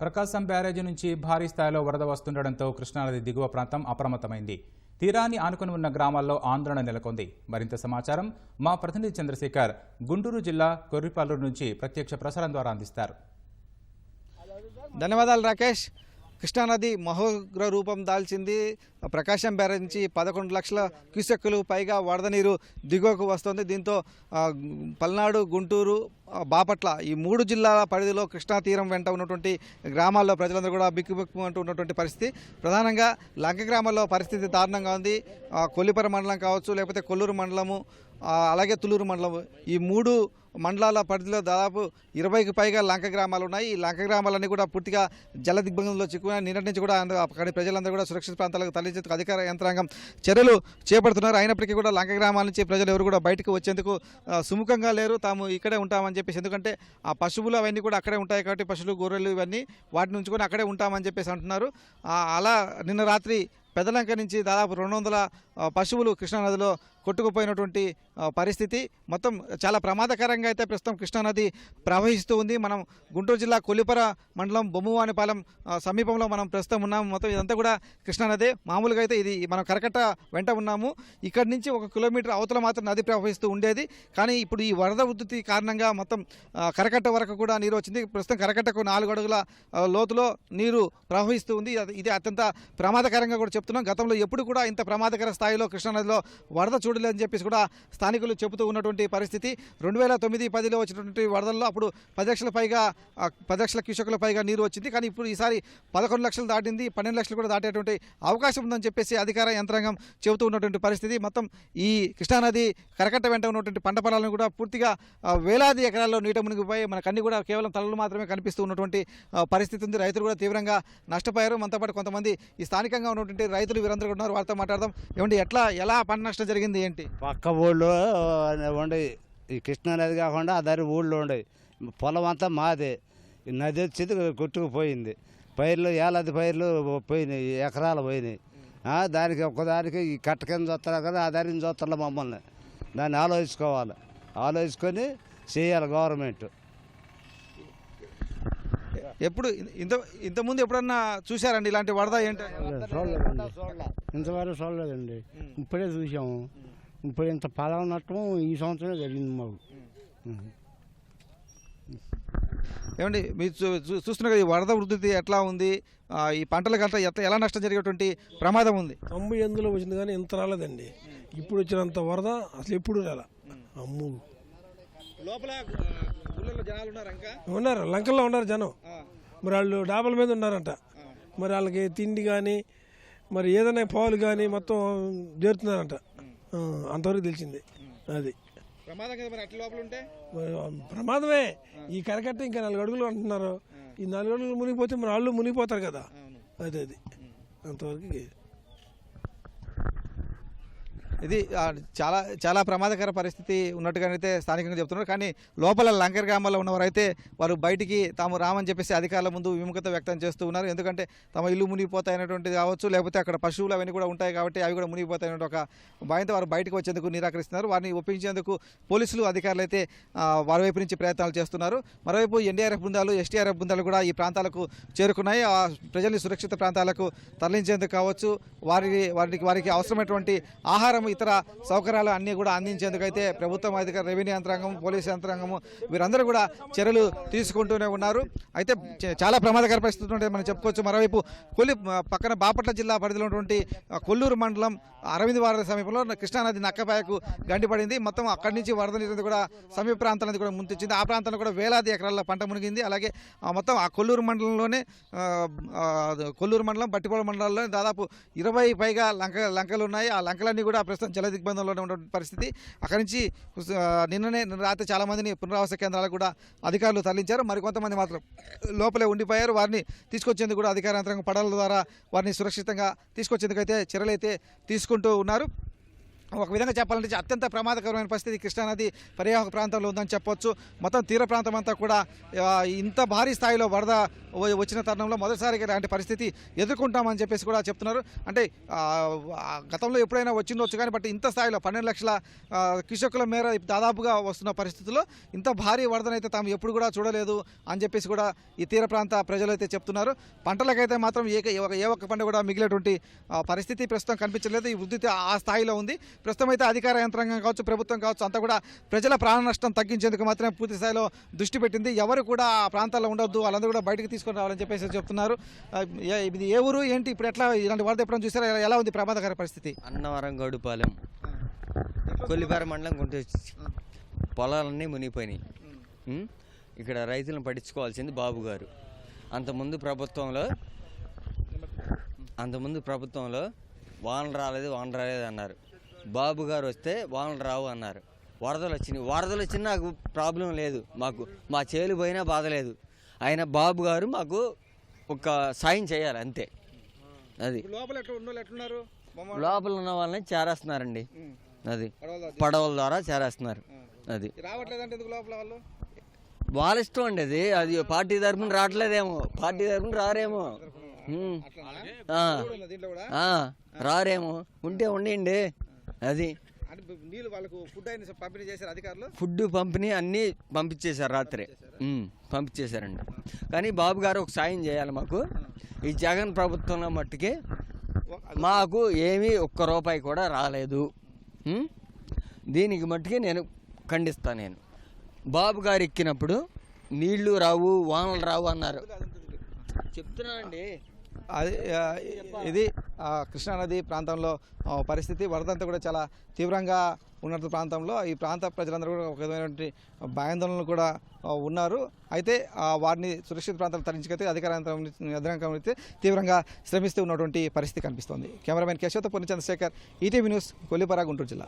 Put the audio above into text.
ప్రకాశం బ్యారేజీ నుంచి భారీ స్థాయిలో వరద వస్తుండటంతో కృష్ణానది దిగువ ప్రాంతం అప్రమత్తమైంది. తీరాన్ని ఆనుకుని ఉన్న గ్రామాల్లో ఆందోళన నెలకొంది. మరింత సమాచారం మా ప్రతినిధి చంద్రశేఖర్ గుంటూరు జిల్లా కొర్రిపాలూరు నుంచి ప్రత్యక్ష ప్రసారం ద్వారా అందిస్తారు. ధన్యవాదాలు రాకేష్. కృష్ణానది మహోగ్ర రూపం దాల్చింది. ప్రకాశం బ్యారేజ్ నుంచి పదకొండు లక్షల క్యూసెక్కులు పైగా వరద నీరు దిగువకు వస్తుంది. దీంతో పల్నాడు గుంటూరు బాపట్ల ఈ మూడు జిల్లాల పరిధిలో కృష్ణా తీరం వెంట ఉన్నటువంటి గ్రామాల్లో ప్రజలందరూ కూడా బిక్కుబిక్కు అంటూ ఉన్నటువంటి పరిస్థితి. ప్రధానంగా లంక గ్రామాల్లో పరిస్థితి దారుణంగా ఉంది. కొల్లిపర మండలం కావచ్చు లేకపోతే కొల్లూరు మండలము అలాగే తులూరు మండలం. ఈ మూడు మండలాల పరిధిలో దాదాపు ఇరవైకి పైగా లంక గ్రామాలు ఉన్నాయి. ఈ లంక గ్రామాలన్నీ కూడా పూర్తిగా జల దిగ్బంధంలో చిక్కున్నాయి నిన్నటి నుంచి కూడా అక్కడి ప్రజలందరూ కూడా సురక్షిత ప్రాంతాలకు తరలించేందుకు అధికార యంత్రాంగం చర్యలు చేపడుతున్నారు. అయినప్పటికీ కూడా లంక గ్రామాల నుంచి ప్రజలు ఎవరు కూడా బయటకు వచ్చేందుకు సుముఖంగా లేరు. తాము ఇక్కడే ఉంటామని చెప్పేసి ఎందుకంటే ఆ పశువులు అవన్నీ కూడా అక్కడే ఉంటాయి కాబట్టి పశువులు గొర్రెలు ఇవన్నీ వాటిని ఉంచుకొని అక్కడే ఉంటామని చెప్పేసి అంటున్నారు. అలా నిన్న రాత్రి పెదలంక నుంచి దాదాపు రెండు వందల పశువులు కృష్ణానదిలో కొట్టుకుపోయినటువంటి పరిస్థితి మొత్తం చాలా ప్రమాదకరంగా అయితే ప్రస్తుతం కృష్ణానది ప్రవహిస్తూ ఉంది. మనం గుంటూరు జిల్లా కొల్లిపర మండలం బొమ్మవానిపాలెం సమీపంలో మనం ప్రస్తుతం ఉన్నాము. మొత్తం ఇదంతా కూడా కృష్ణానదే. మామూలుగా అయితే ఇది మనం కరకట్ట వెంట ఉన్నాము. ఇక్కడి నుంచి ఒక కిలోమీటర్ అవతల మాత్రం నది ప్రవహిస్తూ ఉండేది. కానీ ఇప్పుడు ఈ వరద ఉద్ధృతి కారణంగా మొత్తం కరకట్ట వరకు కూడా నీరు వచ్చింది. ప్రస్తుతం కరకట్టకు నాలుగు అడుగుల లోతులో నీరు ప్రవహిస్తూ ఉంది. ఇది అత్యంత ప్రమాదకరంగా కూడా చెప్తున్నాం. గతంలో ఎప్పుడు కూడా ఇంత ప్రమాదకర స్థాయిలో కృష్ణానదిలో వరద చూడలేదని చెప్పేసి కూడా స్థానికులు చెబుతూ ఉన్నటువంటి పరిస్థితి. రెండు వేల తొమ్మిది పదిలో వచ్చినటువంటి వరదల్లో అప్పుడు పది లక్షల పైగా పది లక్షల క్యూసెక్ల పైగా నీరు వచ్చింది. కానీ ఇప్పుడు ఈసారి పదకొండు లక్షలు దాటింది పన్నెండు లక్షలు కూడా దాటేటువంటి అవకాశం ఉందని చెప్పేసి అధికార యంత్రాంగం చెబుతూ ఉన్నటువంటి పరిస్థితి. మొత్తం ఈ కృష్ణానది కరకట్ట వెంట ఉన్నటువంటి పంట పొలాలను కూడా పూర్తిగా వేలాది ఎకరాల్లో నీట మునిగిపోయి మనకన్నీ కూడా కేవలం తలలు మాత్రమే కనిపిస్తూ ఉన్నటువంటి పరిస్థితి ఉంది. రైతులు కూడా తీవ్రంగా నష్టపోయారు. మనతో పాటు కొంతమంది ఈ స్థానికంగా ఉన్నటువంటి రైతులు వీరందరూ ఉన్నారు. వారితో మాట్లాడదాం. ఏమంటే ఎట్లా ఎలా పంట నష్టం జరిగింది ఏంటి? పక్క ఊళ్ళో ఉండేవి ఈ కృష్ణా నది కాకుండా ఆ దారి ఊళ్ళో ఉండేవి పొలం అంతా మాదే. ఈ నది వచ్చేది కొట్టుకుపోయింది. పైర్లు ఏలాది పైర్లు పోయినాయి ఎకరాలు పోయినాయి. దానికి ఒక్కదానికి ఈ కట్ట కింద చూస్తారు కదా ఆ దారిని చూస్తారు మమ్మల్ని. దాన్ని ఆలోచించుకోవాలి. ఆలోచించుకొని చేయాలి గవర్నమెంట్. ఎప్పుడు ఇంత ఇంతకుముందు ఎప్పుడన్నా చూశారండి ఇలాంటి వరద ఏంటి? ఇంతవరకు చూడలేదండి. ఇప్పుడే చూసాము ఇప్పుడు ఇంత పదవ నష్టం ఈ సంవత్సరమే జరిగింది మాకు. ఏమండి మీరు చూ- చూ- చూస్తున్నారు కదా ఈ వరద ఉధృతి ఎట్లా ఉంది? ఈ పంటలకు అట్లా ఎట్లా ఎలా నష్టం జరిగేటువంటి ప్రమాదం ఉంది? తొంభై ఎనిమిదిలో వచ్చింది కానీ ఇంత రాలేదండి. ఇప్పుడు వచ్చినంత వరద అసలు ఎప్పుడు రాల. అమ్ము. లోపల జనాలు ఉన్నారు ఇంకా ఉన్నారు లంకల్లో ఉన్నారు జనం. మరి వాళ్ళు డాబాల మీద ఉన్నారంట. మరి వాళ్ళకి తిండి కానీ మరి ఏదైనా పాలు కానీ మొత్తం చేరుతున్నారంట. అంతవరకు తెలిసింది అది. ప్రమాదమే. ఈ కరకట్ట ఇంకా నాలుగు అడుగులు అంటున్నారు. ఈ నాలుగు అడుగులు మునిగిపోతే మరి వాళ్ళు మునిగిపోతారు కదా. అదే అది. అంతవరకు ఇది చాలా చాలా ప్రమాదకర పరిస్థితి ఉన్నట్టుగానైతే స్థానికంగా చెప్తున్నారు. కానీ లోపల లంకర్ గ్రామాల్లో ఉన్నవారైతే వారు బయటికి తాము రామని చెప్పేసి అధికారుల ముందు విముఖత వ్యక్తం చేస్తూ ఉన్నారు. ఎందుకంటే తమ ఇల్లు మునిగిపోతాయనేటువంటిది కావచ్చు లేకపోతే అక్కడ పశువులు అవన్నీ కూడా ఉంటాయి కాబట్టి అవి కూడా మునిగిపోతాయనే ఒక భయంతో వారు బయటకు వచ్చేందుకు నిరాకరిస్తున్నారు. వారిని ఒప్పించేందుకు పోలీసులు అధికారులు అయితే వారి వైపు నుంచి ప్రయత్నాలు చేస్తున్నారు. మరోవైపు ఎన్డీఆర్ఎఫ్ బృందాలు ఎస్టీఆర్ఎఫ్ బృందాలు కూడా ఈ ప్రాంతాలకు చేరుకున్నాయి. ఆ ప్రజల్ని సురక్షిత ప్రాంతాలకు తరలించేందుకు కావచ్చు వారి వారికి వారికి అవసరమైనటువంటి ఆహారం ఇతర సౌకర్యాలు అన్నీ కూడా అందించేందుకు అయితే ప్రభుత్వం అధికార రెవెన్యూ యంత్రాంగం పోలీసు యంత్రాంగము వీరందరూ కూడా చర్యలు తీసుకుంటూనే ఉన్నారు. అయితే చాలా ప్రమాదకర పరిస్థితులు ఉంటాయి మనం చెప్పుకోవచ్చు. మరోవైపు కొల్లి పక్కన బాపట్ల జిల్లా పరిధిలో ఉన్నటువంటి కొల్లూరు మండలం అరవింద్ వారధి సమీపంలో కృష్ణానది నక్కపాయకు గండిపడింది మొత్తం అక్కడి నుంచి వరద నీరు కూడా సమీప ప్రాంతాలది కూడా ముందుచ్చింది ఆ ప్రాంతంలో కూడా వేలాది ఎకరాల పంట మునిగింది. అలాగే మొత్తం ఆ కొల్లూరు మండలంలోనే కొల్లూరు మండలం బట్టిపోల మండలంలో దాదాపు ఇరవై పైగా లంక లంకలు ఉన్నాయి. ఆ లంకలన్నీ కూడా ప్రస్తుతం జల దిగ్బంధంలో ఉన్నటువంటి పరిస్థితి. అక్కడి నుంచి నిన్ననే రాత్రి చాలామందిని పునరావాస కేంద్రాలకు కూడా అధికారులు తరలించారు. మరికొంతమంది మాత్రం లోపలే ఉండిపోయారు. వారిని తీసుకొచ్చేందుకు కూడా అధికార యంత్రాంగం పడవల ద్వారా వారిని సురక్షితంగా తీసుకొచ్చేందుకు అయితే చర్యలు అయితే తీసుకుంటూ ఉన్నారు. ఒక విధంగా చెప్పాలంటే అత్యంత ప్రమాదకరమైన పరిస్థితి. కృష్ణానది పరివాహక ప్రాంతంలో ఉందని చెప్పొచ్చు. మొత్తం తీర ప్రాంతం అంతా కూడా ఇంత భారీ స్థాయిలో వరద వచ్చిన తరుణంలో మొదటిసారిగా ఇలాంటి పరిస్థితి ఎదుర్కొంటామని చెప్పేసి కూడా చెప్తున్నారు. అంటే గతంలో ఎప్పుడైనా వచ్చిండొచ్చు కానీ బట్ ఇంత స్థాయిలో పన్నెండు లక్షల కృషకుల మేర దాదాపుగా వస్తున్న పరిస్థితుల్లో ఇంత భారీ వరదనైతే తాము ఎప్పుడు కూడా చూడలేదు అని చెప్పేసి కూడా ఈ తీర ప్రాంత ప్రజలు అయితే చెప్తున్నారు. పంటలకైతే మాత్రం ఏ ఏ ఒక్క- ఏ పంట కూడా మిగిలేటువంటి ఆ, పరిస్థితి ప్రస్తుతం కనిపించలేదు. ఈ వృద్ధి ఆ స్థాయిలో ఉంది. ప్రస్తుతం అయితే అధికార యంత్రాంగం కావచ్చు ప్రభుత్వం కావచ్చు అంతా కూడా ప్రజల ప్రాణ నష్టం తగ్గించేందుకు మాత్రమే పూర్తి స్థాయిలో దృష్టి పెట్టింది. ఎవరు కూడా ఆ ప్రాంతాల్లో ఉండొద్దు వాళ్ళందరూ కూడా బయటకు తీసుకొని రావాలని చెప్పేసి చెప్తున్నారు. ఇది ఏ ఊరు ఏంటి ఇప్పుడు ఎట్లా ఇలాంటి వరద ఎప్పుడైనా చూసారా? ఎలా- ఉంది ప్రమాదకర పరిస్థితి? అన్నవరం గౌడుపాలెం కొల్లిపార మండలం గుంటూరు పొలాలన్నీ మునిగిపోయినాయి. ఇక్కడ రైతులను పట్టించుకోవాల్సింది బాబు గారు. అంతకుముందు ప్రభుత్వంలో అంతకుముందు ప్రభుత్వంలో వాన రాలేదు వాన రాలేదు అన్నారు. బాబు గారు వస్తే వానలు రావు అన్నారు. వరదలు వచ్చినాయి. వరదలు వచ్చినా నాకు ప్రాబ్లం లేదు. మాకు మా చేలు పోయినా బాధ లేదు. ఆయన బాబు గారు మాకు ఒక సాయం చేయాలి అంతే. అది. లోపల ఉన్న ఎట్లున్నారు? లోపల ఉన్న వాళ్ళని చేరేస్తున్నారండి. అది. పడవల ద్వారా చేరేస్తున్నారు. అది. వాళ్ళు? ఇష్టం అండి అది. అది పార్టీ తరపున రావట్లేదేమో. పార్టీ తరపున రారేమో. రారేమో. ఉంటే ఉండండి. అది. నీళ్ళు వాళ్ళకు ఫుడ్ అయిన పంపిణీ చేశారు అధికారులు? ఫుడ్ పంపిణీ అన్నీ పంపించేశారు రాత్రి. పంపించేశారండి. కానీ బాబు గారు ఒక సాయం చేయాలి మాకు. ఈ జగన్ ప్రభుత్వంలో మట్టుకి మాకు ఏమీ ఒక్క రూపాయి కూడా రాలేదు? దీనికి మట్టుకి నేను ఖండిస్తాను నేను. బాబు గారు ఎక్కినప్పుడు నీళ్ళు రావు వానలు రావు అన్నారు. చెప్తున్నానండి అది ఆ, ఇది కృష్ణానది ప్రాంతంలో పరిస్థితి వరదంతా కూడా చాలా తీవ్రంగా ఉన్న ప్రాంతంలో. ఈ ప్రాంత ప్రజలందరూ కూడా ఒక విధమైనటువంటి భయాందోళనలు కూడా ఉన్నారు. అయితే వారిని సురక్షిత ప్రాంతాలు తరలించుకైతే అధికార యంత్రం- అధికారం తీవ్రంగా శ్రమిస్తూ ఉన్నటువంటి పరిస్థితి కనిపిస్తోంది. కెమెరామెన్ కేశవతో పొన్ని చంద్రశేఖర్ ఈటీవీ న్యూస్ కొల్లిపరా గుంటూరు జిల్లా.